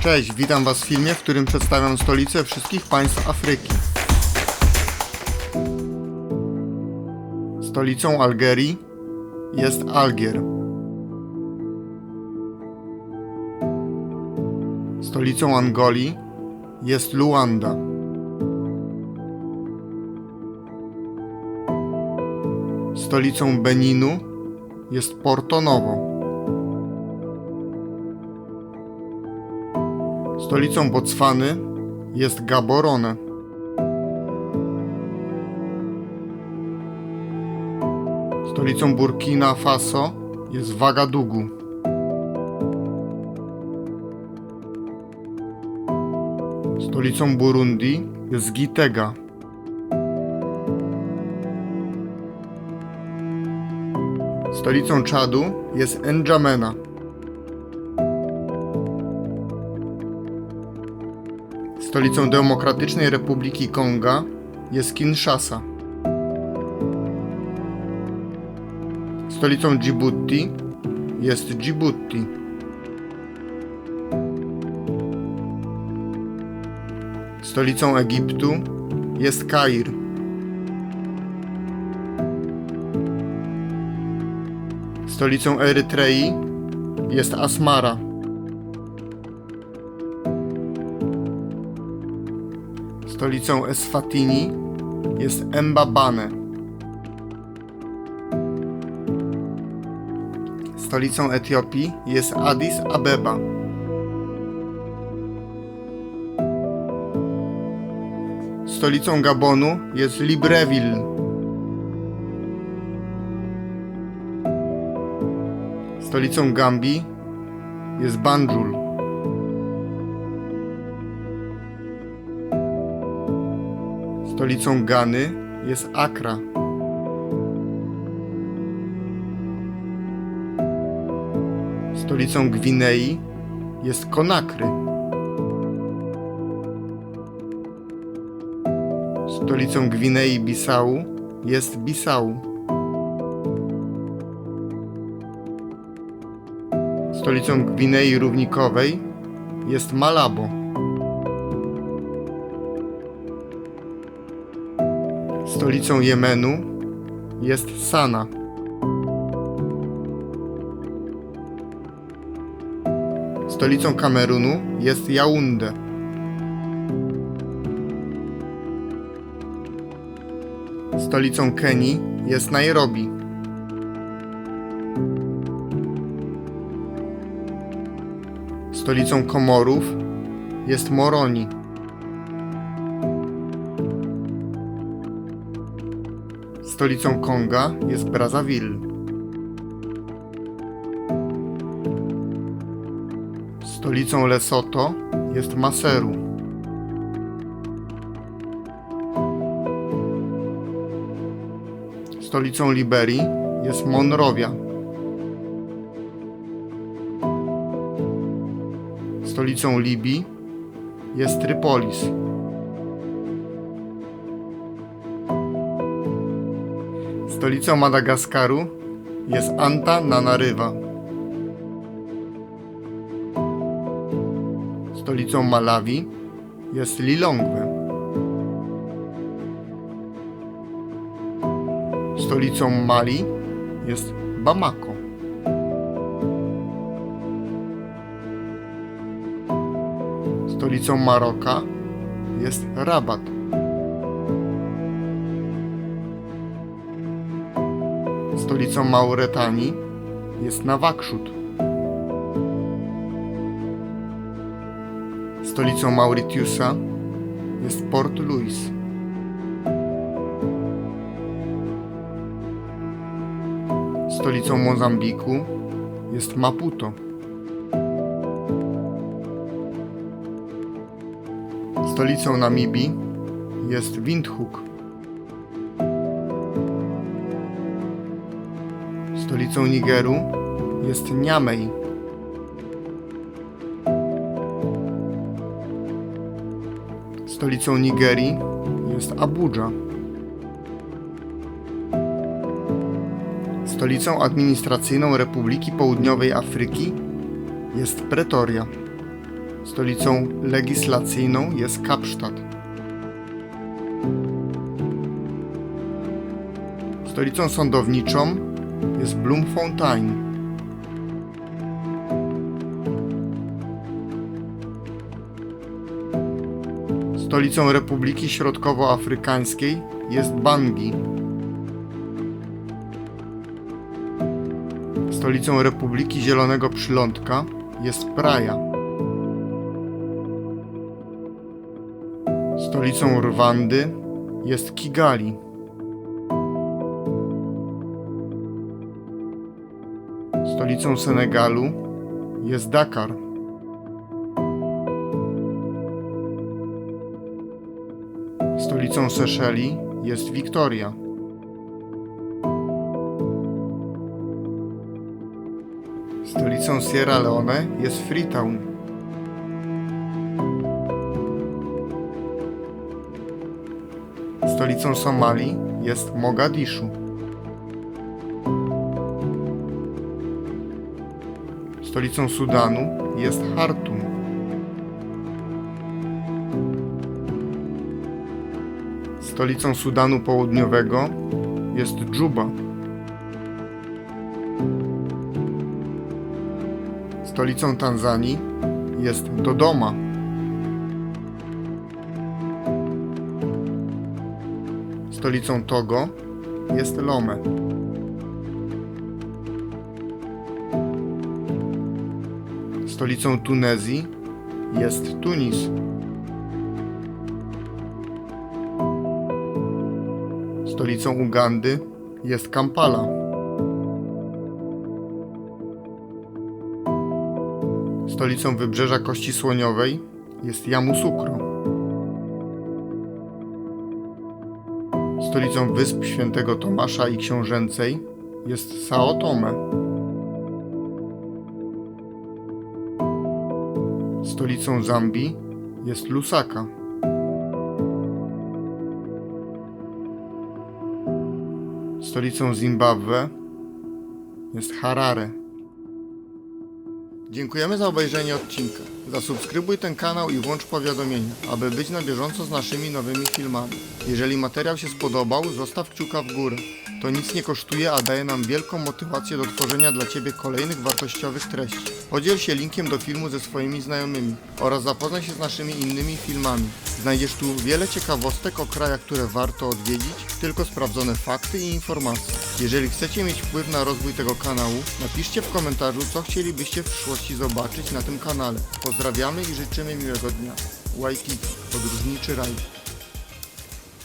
Cześć, witam Was w filmie, w którym przedstawiam stolice wszystkich państw Afryki. Stolicą Algierii jest Algier. Stolicą Angolii jest Luanda. Stolicą Beninu jest Porto Novo. Stolicą Botswany jest Gaborone. Stolicą Burkina Faso jest Wagadugu. Stolicą Burundi jest Gitega. Stolicą Czadu jest N'Djamena. Stolicą Demokratycznej Republiki Konga jest Kinshasa. Stolicą Djibouti jest Djibouti. Stolicą Egiptu jest Kair. Stolicą Erytrei jest Asmara. Stolicą Eswatini jest Mbabane. Stolicą Etiopii jest Addis Abeba. Stolicą Gabonu jest Libreville. Stolicą Gambii jest Banjul. Stolicą Gany jest Accra. Stolicą Gwinei jest Konakry. Stolicą Gwinei-Bissau jest Bissau. Stolicą Gwinei Równikowej jest Malabo. Stolicą Jemenu jest Sana. Stolicą Kamerunu jest Yaounde. Stolicą Kenii jest Nairobi. Stolicą Komorów jest Moroni. Stolicą Konga jest Brazzaville. Stolicą Lesotho jest Maseru. Stolicą Liberii jest Monrovia. Stolicą Libii jest Trypolis. Stolicą Madagaskaru jest Antananariva. Stolicą Malawi jest Lilongwe. Stolicą Mali jest Bamako. Stolicą Maroka jest Rabat. Stolicą Mauretanii jest Nawakszut. Stolicą Mauritiusa jest Port Louis. Stolicą Mozambiku jest Maputo. Stolicą Namibii jest Windhoek. Stolicą Nigeru jest Niamey. Stolicą Nigerii jest Abuja. Stolicą administracyjną Republiki Południowej Afryki jest Pretoria. Stolicą legislacyjną jest Kapsztad. Stolicą sądowniczą jest Bloemfontein. Stolicą Republiki Środkowoafrykańskiej jest Bangi. Stolicą Republiki Zielonego Przylądka jest Praia. Stolicą Rwandy jest Kigali. Stolicą Senegalu jest Dakar. Stolicą Seszeli jest Wiktoria. Stolicą Sierra Leone jest Freetown. Stolicą Somalii jest Mogadiszu. Stolicą Sudanu jest Hartum. Stolicą Sudanu Południowego jest Dżuba. Stolicą Tanzanii jest Dodoma. Stolicą Togo jest Lome. Stolicą Tunezji jest Tunis. Stolicą Ugandy jest Kampala. Stolicą Wybrzeża Kości Słoniowej jest Yamoussoukro. Stolicą Wysp Świętego Tomasza i Książęcej jest Sao Tome. Stolicą Zambii jest Lusaka. Stolicą Zimbabwe jest Harare. Dziękujemy za obejrzenie odcinka. Zasubskrybuj ten kanał i włącz powiadomienia, aby być na bieżąco z naszymi nowymi filmami. Jeżeli materiał się spodobał, zostaw kciuka w górę. To nic nie kosztuje, a daje nam wielką motywację do tworzenia dla Ciebie kolejnych wartościowych treści. Podziel się linkiem do filmu ze swoimi znajomymi oraz zapoznaj się z naszymi innymi filmami. Znajdziesz tu wiele ciekawostek o krajach, które warto odwiedzić, tylko sprawdzone fakty i informacje. Jeżeli chcecie mieć wpływ na rozwój tego kanału, napiszcie w komentarzu, co chcielibyście w przyszłości zobaczyć na tym kanale. Pozdrawiamy i życzymy miłego dnia. Waikiki, podróżniczy raj.